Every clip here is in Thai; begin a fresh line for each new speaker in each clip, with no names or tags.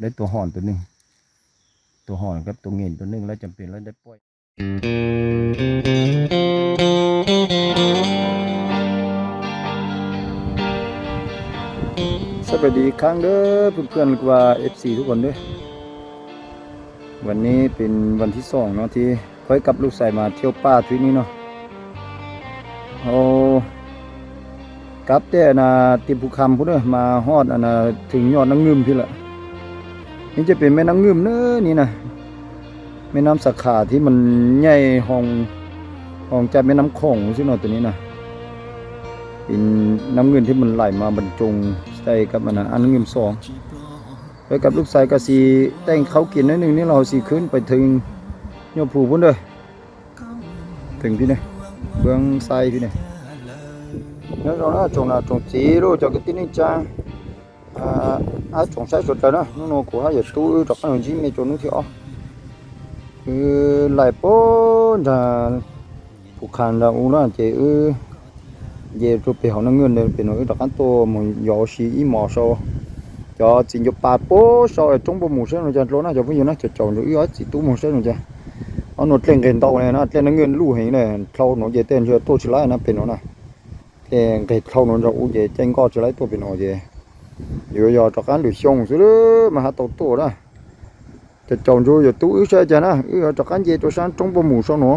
ได้ตัวห่อนตัวหนึ่งตัวห่อนกับตัวเงินตัวหนึ่งแล้วจำเป็นแล้วได้ปล่อยสวัสดีครั้งเด้อเพื่อนๆกว่า FC ทุกคนเด้วย วันนี้เป็นวันที่สองเนาะที่ค่อยกับลูกชายมาเที่ยวป่าทริปนี้เนาะเอากลับแต่นะติภูคำพุ่นเด้อมาฮอดอันน่ะถึงยอดนางงึมพี่ละ นี่จะเป็นแม่นางงึมเน้อนี่นะแม่น้ำสาขาที่มันใหญ่ห้องห้องจากแม่น้ำโขงซิเนาะตัวนี้นะเป็นน้ำเงินที่มันไหลมาบรรจงใส่กับอันนะอันน้ำเงินสองไปกับลูกชายก็สิแต่งเขากินนิดนึงนี่เราสิขึ้นไปถึงยอดภูพุ่นเด้อถึงพี่เนี่ยเบื้องไซพี่เนี่ย nhớ rồi nó trồng là trồng chỉ rồi cho cái tin này cha à à, à, à chúng sẽ sụt rồi đó. Nó nó của hai giờ tu trọc nó chỉ mấy chỗ nó thì ó. Ừ lại bố, là phụ khăn là u là chỉ ừ về chỗ bị họ nó nguyên nên bị nó trọc ăn to mà gió xì ít mỏ sau cho chỉ nhập ba bố sau ở trong bộ mù sơn rồi cho lỗ nào cho bây giờ nó chật chồng nữa ít chỉ tu mù sơn cho nó nốt lên tàu này, nó lên nó nguyên lũ hình này, thâu nó về tên rồi tôi chỉ lại nó bị nó này. Lên thâu nó ra u về trên co chỉ lại tôi bị nó về. จเจงก็จะไล่ตัวเป็นหอเจอยู่ยอจากการหรือชงซื้อมาหาตัวตัวนะจะจองจูอยู่ตู้อื้อใช่จ้ะนะอื้อจากการเจตัวชั้นจงปหมูซ้อนหนู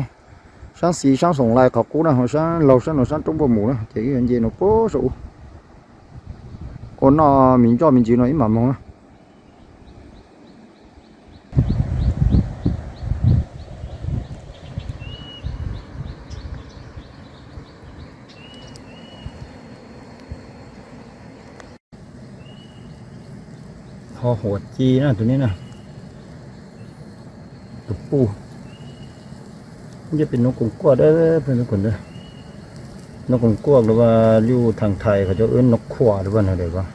ชั้นสีชั้นส่งลายเขากู้นะหัวชั้นเราชั้นหนูชั้นจงปหมูนะเจ๊ยังเจ คอโหดจีนะตัวนี้นะตัวปูมันจะเป็นนกกงกัวได้เพื่อนทุกคนเด้อนกกงกัวหรือว่าอยู่ทางไทยเขาจะเอื้นนกขวาหรือว่าอะไรวะ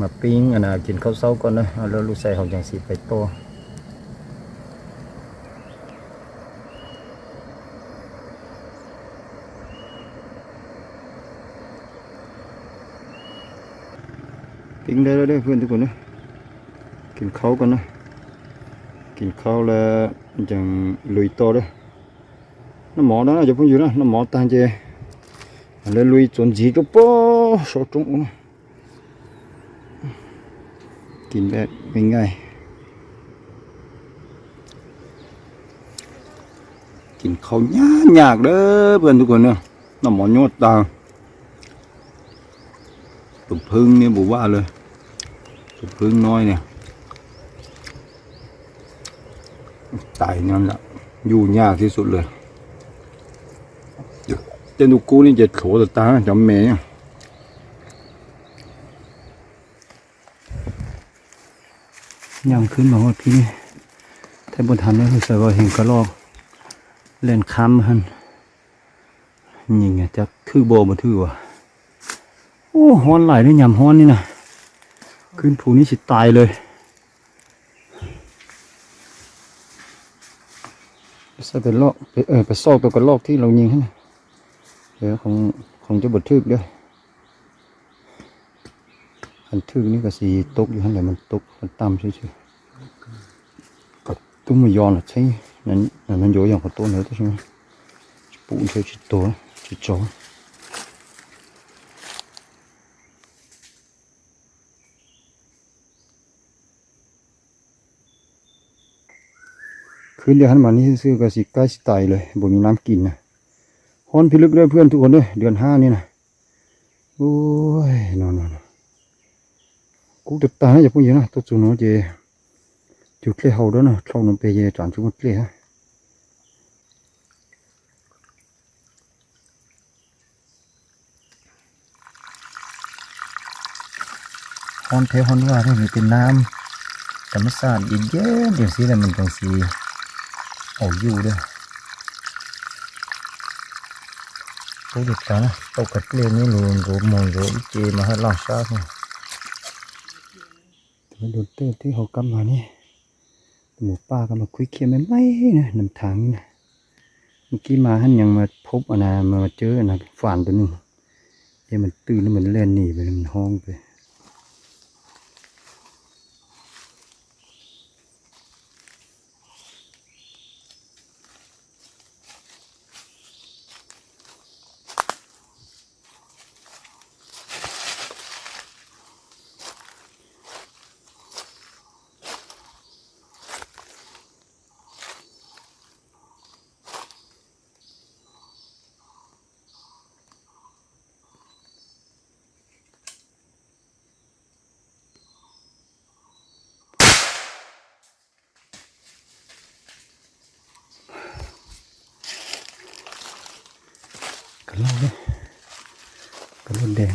มาปิ้งอันน่ะกินข้าวเช้าก่อนนะแล้วลูกใส่ของอย่างสีไปโต ปิ้งได้แล้วเด้อเพื่อนทุกคนเด้อกินข้าวก่อนนะกินข้าวแล้วจังลุยต่อเด้อน้ำหมอ đó จะพูดอยู่นะน้ำหมอตาเจแล้วลุยจนจีก็ป้อสดตรงนะกินแบบง่ายๆกินข้าวยากยากๆเด้อเพื่อนทุกคนเนาะน้ำหมอโยดตา ตุ่มพึ่งเนี่ยบอกว่าเลยตุ่มพึ่งน้อยเนี่ยตายนั่นแหละอยู่ยากที่สุดเลย tên đồ cô nên dịch khổ được ta chậm mẹ nha ยังขึ้นมาว่าพี่ถ้าบนทันนี่คือใส่ว่าเห็นกระลอกเล่นค้ำหันยิงไงจะถือโบมาถือวะ โอ้ฮ้อนไหลได้ยำฮ้อนนี่นะขึ้นผูนี่สิตายเลยใส่เป็นลอกไปเออไปซอกตัวกระลอกที่เรายิงให้เดี๋ยวคงคงจะบดทึกด้วยอันทึกนี่ก็สีตกอยู่ข้างในมันตกมันต่ำเฉยๆก็ตุ้มมยอนละใช่นั่นนั่นโยอย่างของตัวเนื้อตัวใช่ไหมปูนเฉยๆตัวเฉยๆ คืนเดียหันมานี่ซื้อก็สิใกล้สิตายเลยบ่มีน้ำกินนะฮอนพิลึกเลยเพื่อนทุกคนเลยเดือนห้านี่นะโอ้ยนอนนอนกูติดตาอย่าพูดเยอะนะตัวจูนเจจุดเลี้ยเฮาด้วยนะเข้านมเปย์จานจุดเลี้ยฮอนเทฮอนว่าที่มีเป็นน้ำธรรมชาติเย็นเย็น เอาอยู่ด้วยกูจะตาตกกระเลี้ยนี่ลูนรวมองรูเจมาให้ล่าซ้าเนี่ยมาดูตื้อที่หกกำมานี่หมูป้าก็มาคุยเคียไม่ไหม่นะนำทางนี่ะเมื่อกี้มาท่านยังมาพบอนามาเจออนาฝันตัวหนึ่งเดี๋มันตื่นแล้วมันเล่นหนีไปมันห้องไป กระโหลกเลยกระโหลกแดง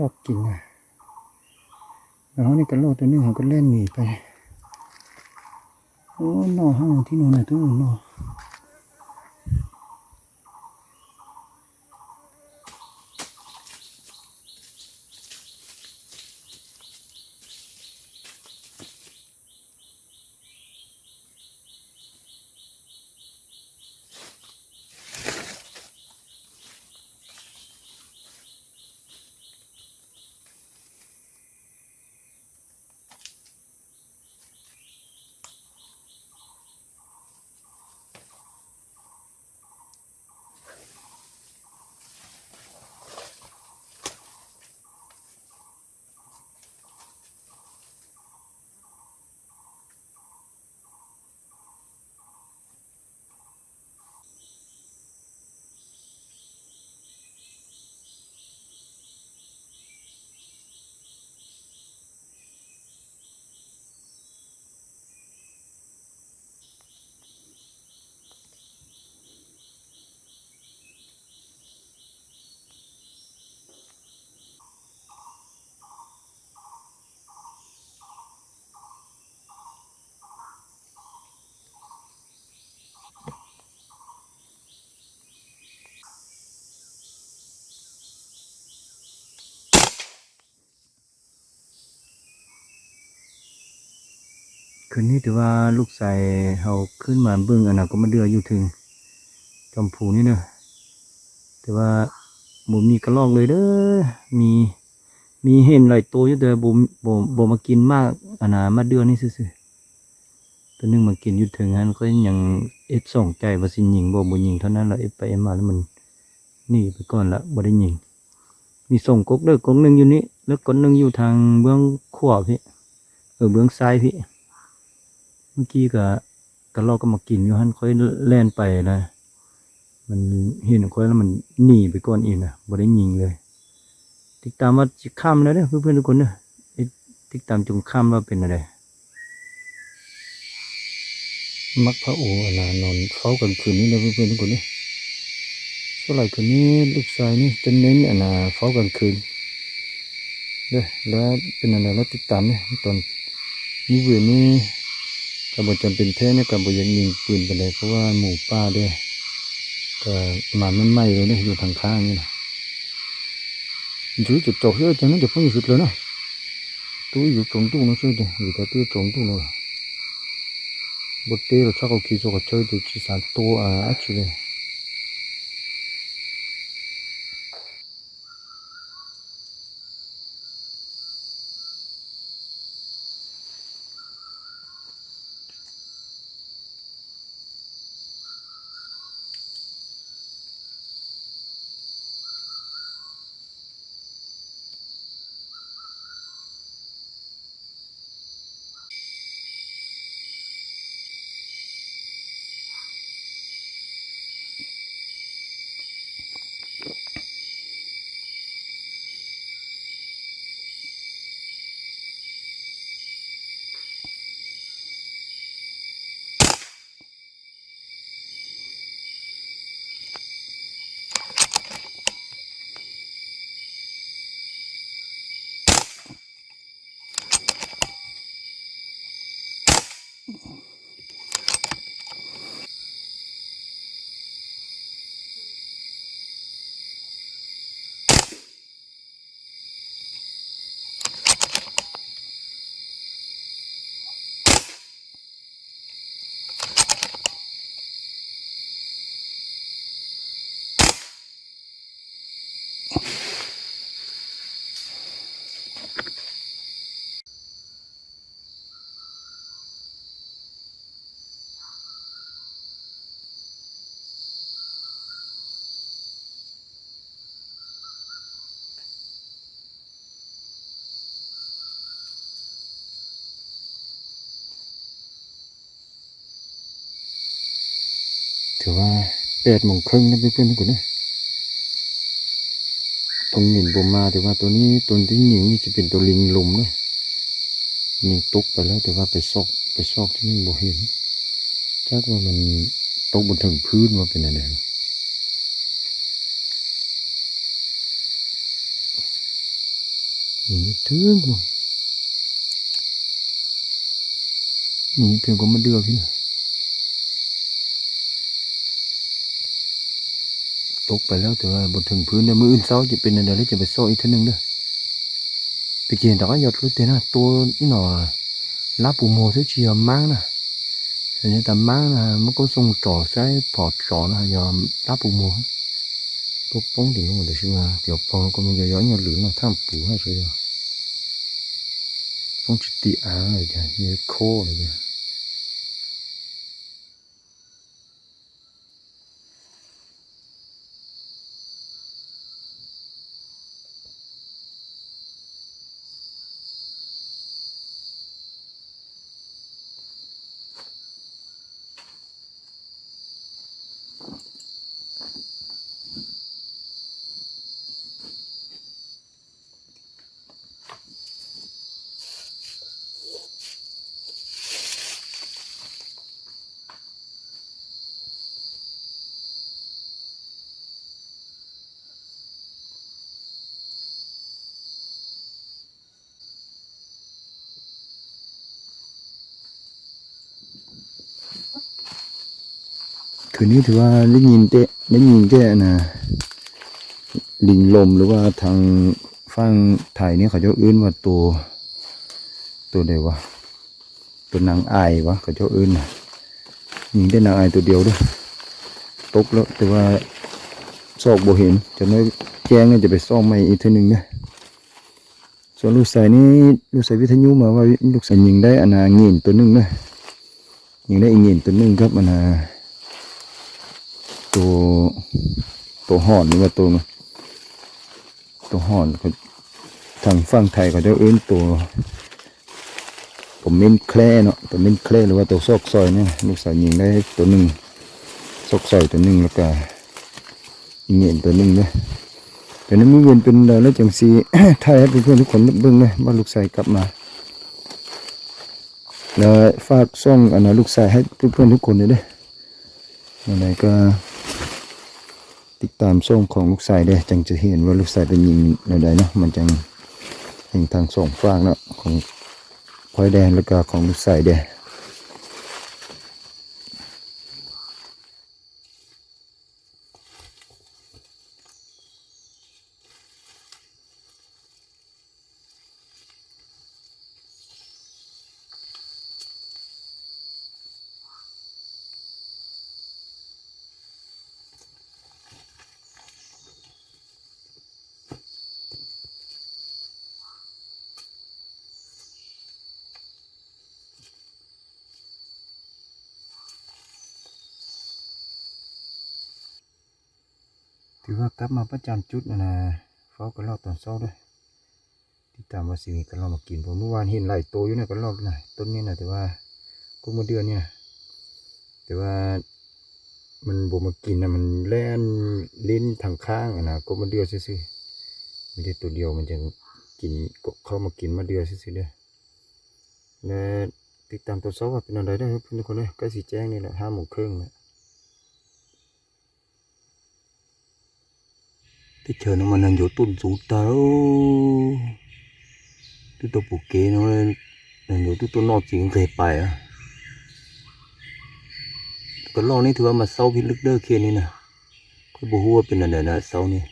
ลอกกินอะแล้วนี่กระโลกตัวนี้องก็เล่นหนีไป โอ้นอห้องที่นอนน่ะทุกคนนอ คืนนี้ถือว่าลูกชายเขาขึ้นมาเบื้องอันนั้นก็มาเดืออยู่ถึงจอมผูนี่เนอะแต่ว่าบ่มีกระลอกเลยเด้อมีมีเห็นหลายตัวอยู่แต่บ่มบ่บ่มากินมากอันน่ะมาเดือนนี่ซื่อๆตัวนึงมากินอยู่ถึงนั้นก็ยังเอ็ดส่องใจว่าสิยิงบ่บ่ยิงเท่านั้นละเอ็ดไปเอ็มาแล้วมันหนีไปก่อนละบ่ได้ยิงมีส่งกกเด้อกกหนึงอยู่นี่แล้วกกหนึงอยู่ทางเบื้องขวาพี่เออเบื้องซ้ายพี่ เมื่อกี้ก็กระลอกก็มากินอยู่หันค่อยแล่นไปนะ มันเห็นค่อยแล้วมันหนีไปก่อนอีกนะบ่ได้ยิงเลย ติดตามว่าจะข้ามแล้วเด้อเพื่อนๆทุกคนเด้อเอ๊ะติดตามจงข้ามว่าเป็นอะไรมักพระโออลานอนเฝ้ากันคืนนี้นะเพื่อนๆทุกคนเด้อส่วนไหร่คืนนี้ลูกชายนี่จะเน้นอันน่ะเฝ้ากันคืนเด้อแล้วเป็นอะไรแล้วติดตามเนี่ยตอนนี้เวรนี้ กับบจำเป็นแท้เนี่ยกับบยังยิงปืนไปเลยเพราะว่าหมู่ป้าด้วยก็หมามันไหม้เลยเนี่ยอยู่ทางข้างนี่นะอยู่จุดจบเยอะจังนั่นจะพุ่งสุดเลยนะตู้อยู่ตรงตู้นะช่วยดิอยู่แต่ตู้ตรงตู้เลยบทเตะเราชอบเอาขี้โซกช่วยดูจีสานตัวอะช่วยเลย ถือว่าแปดโมงครึ่งนะเพื่อนๆทุกคนนะตรงหญิงบมมาแต่ว่าตัวนี้ตัวที่หญิงนี่จะเป็นตัวลิงลมนะยิงตกไปแล้วแต่ว่าไปซอกไปซอกที่นี่บ่เห็นจักว่ามันตกบนถึงพื้นว่าเป็นอะไรนะนี่ถึงบ่นี่ถึงก็มาเดือกที่นี่ ตกไปแล้วแต่ว่าบนถึงพื้นเนี่ยมืออื่นเศร้าจะเป็นอะไรแล้วจะไปซ่ออีกท่านึงเด้อไปกินแต่ก็หยดรู้แต่นะตัวนี่หนอลาปูโมซื้อเชียร์มั้งนะแต่เนี่ยแต่มั้งนะมันก็ส่งจ่อใช้พอจ่อนะยอมลาปูโมตัวป้องถึงนู่นเลยใช่ไหมเดี๋ยวปองก็มันย้อนๆหยดหรือนะท่ามปูให้ใช่ไหมป้องจิตติอาอะไรจ้ะเยอะโคอะไรจ้ะ คืนนี้ถือว่าได้ยินเตะได้ยินแก่นะลิงลมหรือว่าทางฝั่งไทยนี่เขาจะเอื้นว่าตัว ตัวใดวะตัวนางไอวะเขาจะเอื้นนะยิงได้นางไอตัวเดียวด้วยตกแล้วแต่ว่าซอกบ่เห็นจะน้อยแจ้งเนี่ยจะไปซ่อมใหม่อีกทีหนึ่งเนี่ยส่วนลูกสายนี้ลูกสายวิทยุมาว่าลูกสายยิงได้อนาเงินตัวหนึงนะ ยิงได้อีกเงินตัวหนึงครับอันนาตัวตัวห่อนหรือว่าตัวตัวห่อนเขาทางฝั่งไทยเขาจะเอื้นตัว ผมเม้นแคร่เนาะตัวเม้นแคร่หรือว่าตัวซอกซอยเนี่ยลูกสาวยิงได้ตัวหนึ่งซอกซอยตัวหนึ่งแล้วก็ยิงเงินตัวหนึ่งด้วยแต่นั้นมือเวียนเป็นแล้วจังสีไทยให้เพื่อนทุกคนเบิ่งเลยว่าลูกชายกลับมา แล้วฝากส่งอันนะลูกชายให้เพื่อนๆทุกคนเลยด้วยอะไรก็ติดตามส่งของลูกชายเด้จังจะเห็นว่าลูกชายเป็นยิงอะไรเนาะมันจังเห็นทางส่งฟางเนาะของพลอยแดงแล้วก็ของลูกชายเด้อ ถือว่ากลับมาประจำจุดนะนะเฝ้ากันรอบตอนเช้าด้วยติดตามว่าสิมีกันรอบมากินผมเมื่อวานเห็นหลายตัวอยู่นะกันรอบนะต้นนี้นะแต่ว่ากุมาเดือนเนี่ยแต่ว่ามันบมากินนะมันแล่นลิ้นทางข้างนะก็มาเดือซื่อๆไม่ได้ตัวเดียวมันจะกินก็เข้ามากินมาเดือซื่อๆเด้อและติดตามตัวเช้าว่าเป็นอะไรได้เพื่อนทุกคนเลยกล้สีแจ้งนี่แหละห้าโมงครึ่งนะ cái chờ nó mà nằm chỗ tuần rủ tao tôi tôi bù kế nó lên nằm chỗ tôi tôi nọ chỉ về bài à cái lo này thứ mà sau khi lực đơ kia này nè cái bù hua bên này là sau này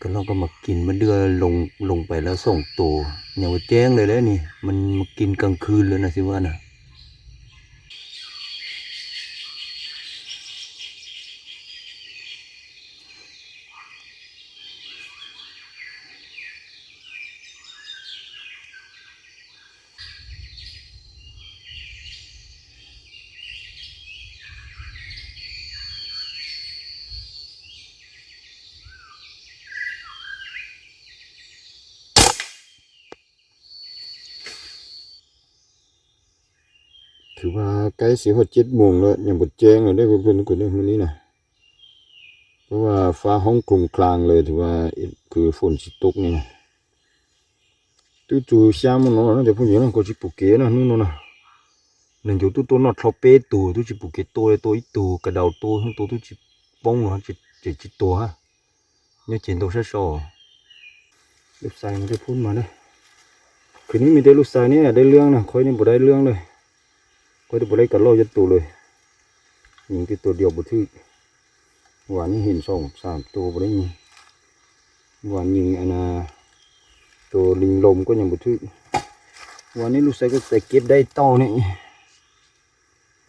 cái lo ก็มากินมันเดือลงลงไปแล้วส่งตัวอย่างว่าแจ้งเลยแล้วนี่ มันมากินกลางคืนเลยนะสิว่าน่ะ ถือว่าใกล้สิฮอดเจ็ดโมงแล้วยังบ่แจ้งเลยได้อเพื่อนๆทุกคนเด้อมื้อนี้นะเพราะว่าฟ้าห้องคลุมคลางเลยถือว่าคือฝนสิตกนี่นะตู้จูเช้ามันเนาะเดี๋ยวพวกนี้นะก็สิปุกเกนะนู่นน่ะนั่นอยู่ตู้ตัวนอดทอเปตูตู้สิปุกเกตัวเลยตัวอีตูกระเดาตัวทั้งตัวตู้สิป้องเนาะจิจิจิตัวฮะเนี่ยจินตัวซะซอลูกชายมันได้พูดมาเด้อคืนนี้มีแต่ลูกชายเนี่ยได้เรื่องนะคอยนี่บ่ได้เรื่องเลย ก็จะบได้กันโลยัดตัวเลยยิงที่ตัวเดียวบุทึกหวานนี่เห็นสองสามตัวบได้ยิงหวานยิงอันนาตัวลิงลมก็ยังบุทึกหวานนี้ลูกชายก็แต่เก็บได้เต่านี่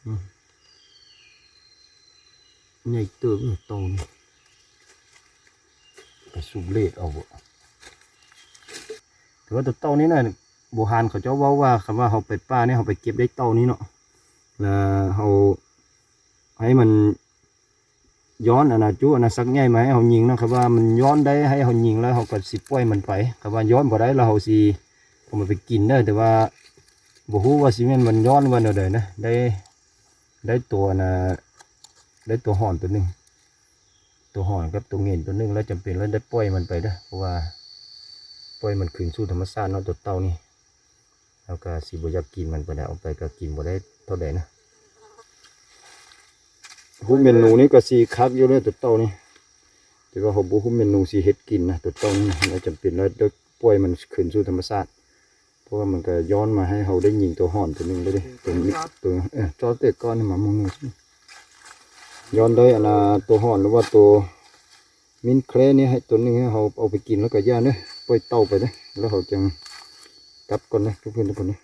อืมใหญ่เติบเลยเต่านี่ไปสูบเลดเอาบ่ถือว่าตัวเต่านี้น่ะโบราณเขาเจ้าว่าว่าคำว่าเขาไปป้าเนี่ยเขาไปเก็บได้เต่านี้เนาะ แล้วเขาให้มันย้อนอนนะจุอันนะสักใหญ่ไหมาให้เขายิงนะครับว่ามันย้อนได้ให้เขายิงแล้วเขาก็สิปล่อยมันไปครับว่าย้อนบ่ได้แล้วเขาสิเอามันไปกินได้แต่ว่าบ่ฮู้ว่าสิแม่นมันย้อนวันเดนะได้ได้ตัวนะได้ตัวห่อนตัวหนึงตัวห่อนกับตัวเงินตัวหนึงแล้วจำเป็นแล้วได้ปล่อยมันไปเด้อเพราะว่าปล่อยมันคืนสู่ธรรมชาติเนาะตัวเต่านี่แล้วก็สิบอยากกินมันไปได้เอาไปก็กินบ่ได้ ท่าใดนะหุ้มเมนูนี้ก็สีคักอยู่เลยตัวเต้านี่แต่ว่าเขาบุหุ้มเมนูสีเฮ็ดกินนะตัวเต้านี่ไม่จำเป็นแล้วเด็กป่วยมันขึ้นสู่ธรรมชาติเพราะว่ามันก็ย้อนมาให้เขาได้ยิงตัวห่อนตัวหนึ่งเลยดิตัวนี้ตัวเออจอเตะก้อนนี่มามองนูสิย้อนได้อันน่ะตัวห่อนหรือว่าตัวมินแครนี่ให้ตัวหนึงให้เขาเอาไปกินแล้วก็ย่าเนอะปล่อยเต้าไปเนอะแล้วเขาจึงกลับก่อนนะทุกเพื่อนทุกคนนะ